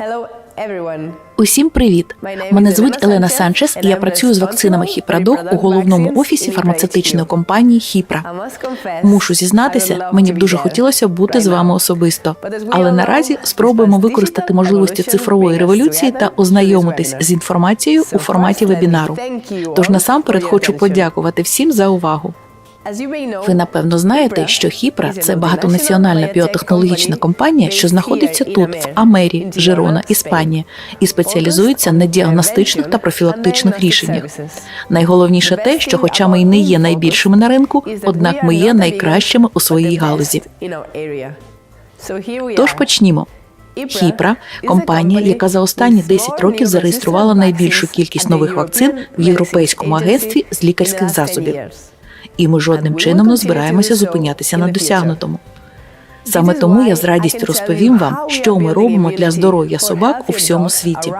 Hello, everyone. Усім привіт! Мене звуть Елена Санчес, і я працюю з вакцинами Хіпрадок у головному офісі фармацевтичної компанії Хіпра. Мушу зізнатися, мені б дуже хотілося бути з вами особисто. Але наразі спробуємо використати можливості цифрової революції та ознайомитись з інформацією у форматі вебінару. Тож насамперед хочу подякувати всім за увагу. Ви напевно знаєте, що Хіпра це багатонаціональна біотехнологічна компанія, що знаходиться тут, в Амері, Жирона, Іспанія, і спеціалізується на діагностичних та профілактичних рішеннях. Найголовніше те, що, хоча ми й не є найбільшими на ринку, однак ми є найкращими у своїй галузі. Тож почнімо. Хіпра компанія, яка за останні 10 років зареєструвала найбільшу кількість нових вакцин в Європейському агентстві з лікарських засобів. І ми жодним чином не збираємося зупинятися на досягнутому. Саме тому я з радістю розповім вам, що ми робимо для здоров'я собак у всьому світі.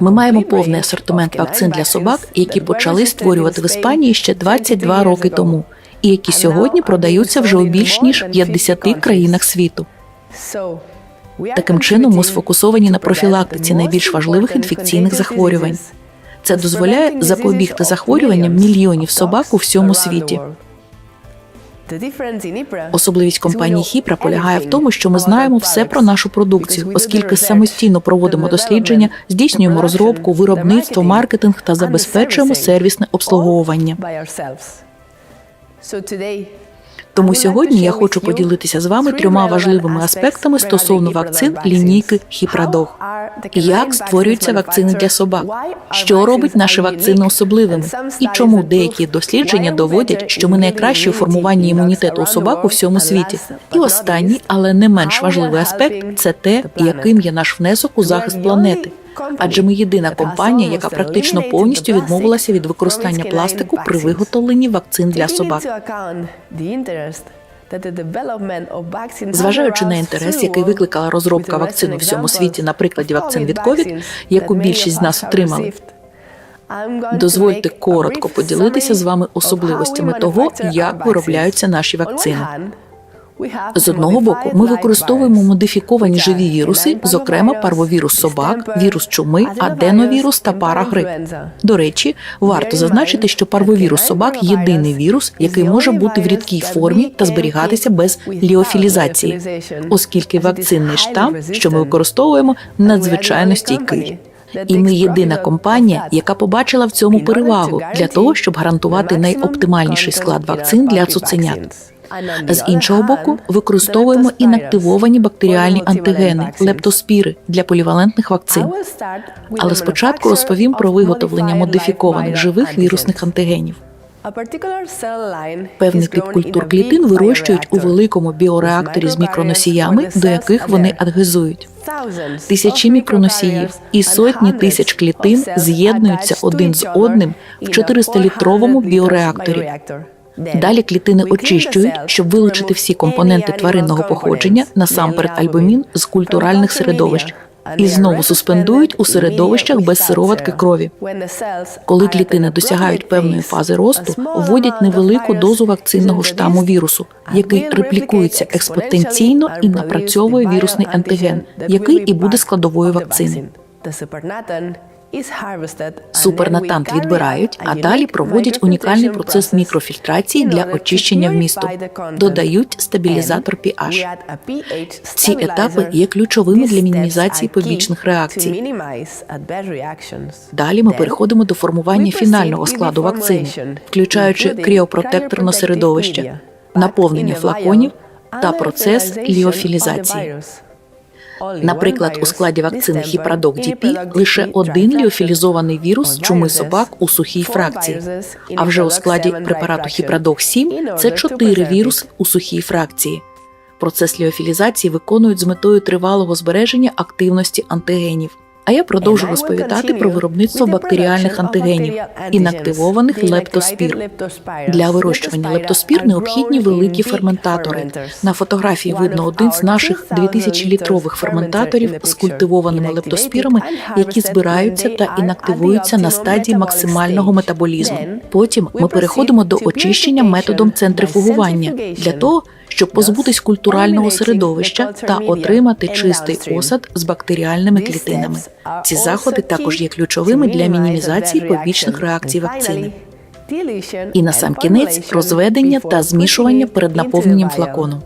Ми маємо повний асортимент вакцин для собак, які почали створювати в Іспанії ще 22 роки тому, і які сьогодні продаються вже у більш ніж 50 країнах світу. Таким чином, ми сфокусовані на профілактиці найбільш важливих інфекційних захворювань. Це дозволяє запобігти захворюванням мільйонів собак у всьому світі. Особливість компанії Хіпра полягає в тому, що ми знаємо все про нашу продукцію, оскільки самостійно проводимо дослідження, здійснюємо розробку, виробництво, маркетинг та забезпечуємо сервісне обслуговування. Тому сьогодні я хочу поділитися з вами трьома важливими аспектами стосовно вакцин лінійки Хіпрадог. Як створюються вакцини для собак? Що робить наші вакцини особливими? І чому деякі дослідження доводять, що ми найкращі у формуванні імунітету у собак у всьому світі? І останній, але не менш важливий аспект це те, яким є наш внесок у захист планети. Адже ми єдина компанія, яка практично повністю відмовилася від використання пластику при виготовленні вакцин для собак. Зважаючи на інтерес, який викликала розробка вакцин у всьому світі на прикладі вакцин від COVID, яку більшість з нас отримали, дозвольте коротко поділитися з вами особливостями того, як виробляються наші вакцини. З одного боку, ми використовуємо модифіковані живі віруси, зокрема парвовірус собак, вірус чуми, аденовірус та парагрип. До речі, варто зазначити, що парвовірус собак єдиний вірус, який може бути в рідкій формі та зберігатися без ліофілізації, оскільки вакцинний штам, що ми використовуємо, надзвичайно стійкий. І ми єдина компанія, яка побачила в цьому перевагу для того, щоб гарантувати найоптимальніший склад вакцин для цуценят. З іншого боку, використовуємо інактивовані бактеріальні антигени лептоспіри для полівалентних вакцин. Але спочатку розповім про виготовлення модифікованих живих вірусних антигенів. Певний тип культур клітин вирощують у великому біореакторі з мікроносіями, до яких вони адгезують. Тисячі мікроносіїв і сотні тисяч клітин з'єднуються один з одним в 400-літровому біореакторі. Далі клітини очищують, щоб вилучити всі компоненти тваринного походження, насамперед альбумін з культуральних середовищ, і знову суспендують у середовищах без сироватки крові. Коли клітини досягають певної фази росту, вводять невелику дозу вакцинного штаму вірусу, який реплікується експотенційно і напрацьовує вірусний антиген, який і буде складовою вакцини. Супернатант відбирають, а далі проводять унікальний процес мікрофільтрації для очищення вмісту. Додають стабілізатор pH. Ці етапи є ключовими для мінімізації побічних реакцій. Далі ми переходимо до формування фінального складу вакцини, включаючи кріопротекторне середовище, наповнення флаконів та процес ліофілізації. Наприклад, у складі вакцини Хіпрадок Діпі лише один ліофілізований вірус чуми собак у сухій фракції. А вже у складі препарату Хіпрадок 7 це чотири віруси у сухій фракції. Процес ліофілізації виконують з метою тривалого збереження активності антигенів. А я продовжу розповідати про виробництво бактеріальних антигенів, інактивованих лептоспір. Для вирощування лептоспір необхідні великі ферментатори. На фотографії видно один з наших 2000-літрових ферментаторів з культивованими лептоспірами, які збираються та інактивуються на стадії максимального метаболізму. Потім ми переходимо до очищення методом центрифугування для того, щоб позбутись культурального середовища та отримати чистий осад з бактеріальними клітинами. Ці заходи також є ключовими для мінімізації побічних реакцій вакцини. І на сам кінець розведення та змішування перед наповненням флакону.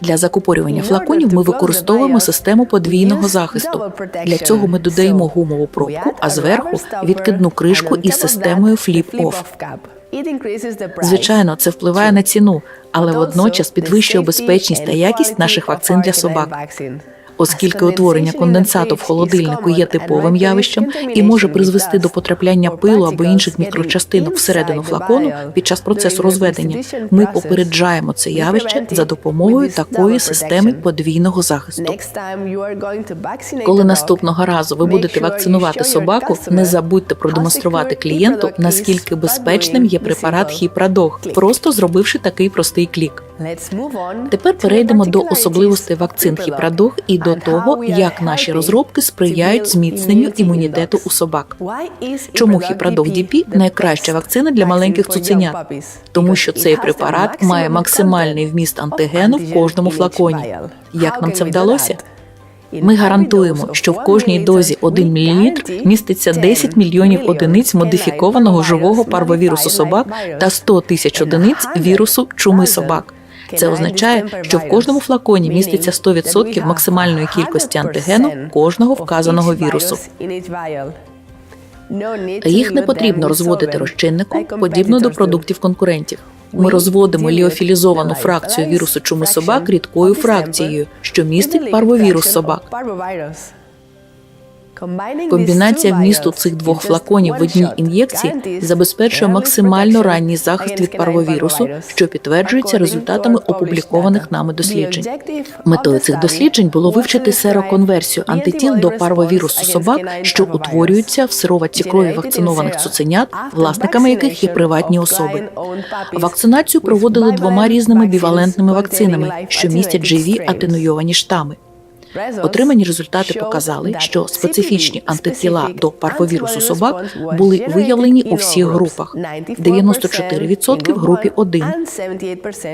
Для закупорювання флаконів ми використовуємо систему подвійного захисту. Для цього ми додаємо гумову пробку, а зверху відкидну кришку із системою flip-off. Звичайно, це впливає на ціну, але водночас підвищує безпечність та якість наших вакцин для собак. Оскільки утворення конденсату в холодильнику є типовим явищем і може призвести до потрапляння пилу або інших мікрочастинок всередину флакону під час процесу розведення, ми попереджаємо це явище за допомогою такої системи подвійного захисту. Коли наступного разу ви будете вакцинувати собаку, не забудьте продемонструвати клієнту, наскільки безпечним є препарат Хіпродог, просто зробивши такий простий клік. Тепер перейдемо до особливостей вакцин Хіпродог і до того, як наші розробки сприяють зміцненню імунітету у собак. Чому Хіпродог DP – найкраща вакцина для маленьких цуценят? Тому що цей препарат має максимальний вміст антигену в кожному флаконі. Як нам це вдалося? Ми гарантуємо, що в кожній дозі 1 мл міститься 10 мільйонів одиниць модифікованого живого парвовірусу собак та 100 тисяч одиниць вірусу чуми собак. Це означає, що в кожному флаконі міститься 100% максимальної кількості антигену кожного вказаного вірусу. Їх не потрібно розводити розчинником, подібно до продуктів конкурентів. Ми розводимо ліофілізовану фракцію вірусу чуми собак рідкою фракцією, що містить парвовірус собак. Комбінація вмісту цих двох флаконів в одній ін'єкції забезпечує максимально ранній захист від парвовірусу, що підтверджується результатами опублікованих нами досліджень. Метою цих досліджень було вивчити сероконверсію антитіл до парвовірусу собак, що утворюються в сироватці крові вакцинованих цуценят, власниками яких є приватні особи. Вакцинацію проводили двома різними бівалентними вакцинами, що містять живі атенуйовані штами. Отримані результати показали, що специфічні антитіла до парвовірусу собак були виявлені у всіх групах: 94% в групі 1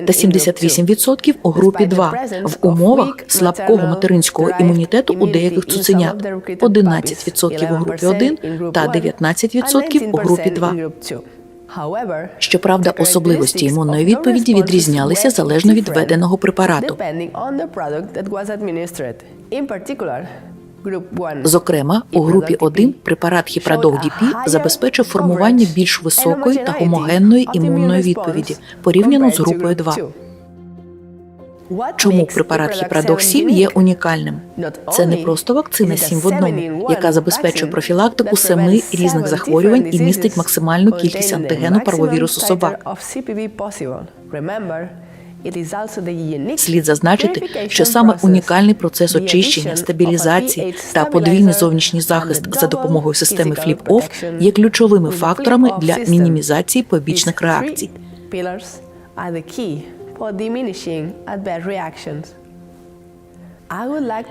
та 78% у групі 2 в умовах слабкого материнського імунітету у деяких цуценят, 11% у групі 1 та 19% у групі 2. Щоправда, особливості імунної відповіді відрізнялися залежно від введеного препарату. Зокрема, у групі 1 препарат Хіпродог DP забезпечив формування більш високої та гомогенної імунної відповіді порівняно з групою 2. Чому препарат Хіпродог 7 є унікальним? Це не просто вакцина 7 в одному, яка забезпечує профілактику семи різних захворювань і містить максимальну кількість антигену парвовірусу собак. Слід зазначити, що саме унікальний процес очищення, стабілізації та подвійний зовнішній захист за допомогою системи Flip-Off є ключовими факторами для мінімізації побічних реакцій.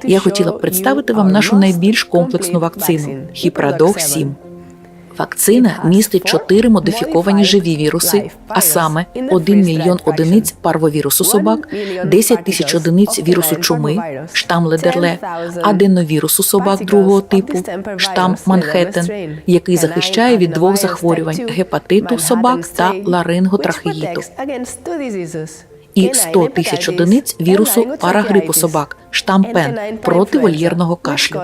Я хотіла б представити вам нашу найбільш комплексну вакцину Хіпродог 7. Вакцина містить чотири модифіковані живі віруси, а саме 1 мільйон одиниць парвовірусу собак, 10 тисяч одиниць вірусу чуми, штам Ледерле, аденовірусу собак другого типу, штам Манхеттен, який захищає від двох захворювань гепатиту собак та ларинготрахеїту. І 100 тисяч одиниць вірусу парагрипу собак, штам Пен проти вольєрного кашлю.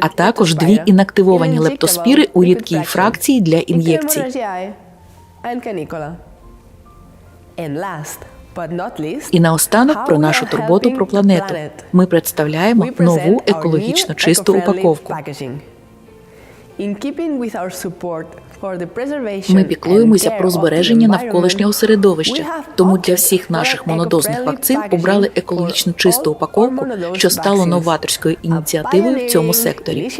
А також дві інактивовані лептоспіри у рідкій фракції для ін'єкцій. І наостанок про нашу турботу про планету. Ми представляємо нову екологічно чисту упаковку. Ми піклуємося про збереження навколишнього середовища, тому для всіх наших монодозних вакцин обрали екологічно чисту упаковку, що стало новаторською ініціативою в цьому секторі.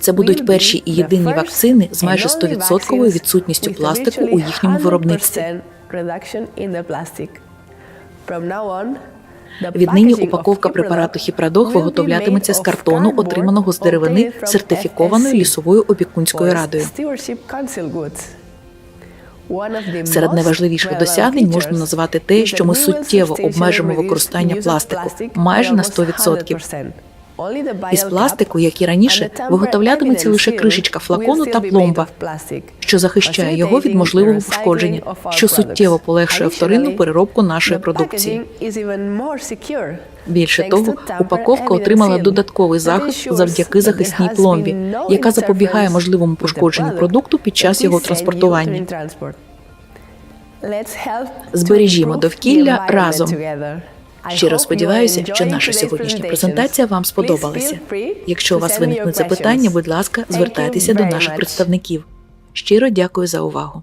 Це будуть перші і єдині вакцини з майже 100% відсутністю пластику у їхньому виробництві. Віднині упаковка препарату Хіпродог виготовлятиметься з картону, отриманого з деревини сертифікованою лісовою опікунською радою. Серед найважливіших досягнень можна назвати те, що ми суттєво обмежимо використання пластику майже на 100%. Із пластику, як і раніше, виготовлятиметься лише кришечка флакону та пломба, що захищає його від можливого пошкодження, що суттєво полегшує вторинну переробку нашої продукції. Більше того, упаковка отримала додатковий захист завдяки захисній пломбі, яка запобігає можливому пошкодженню продукту під час його транспортування. Збережімо довкілля разом. Щиро сподіваюся, що наша сьогоднішня презентація вам сподобалася. Якщо у вас виникнуть запитання, будь ласка, звертайтеся до наших представників. Щиро дякую за увагу.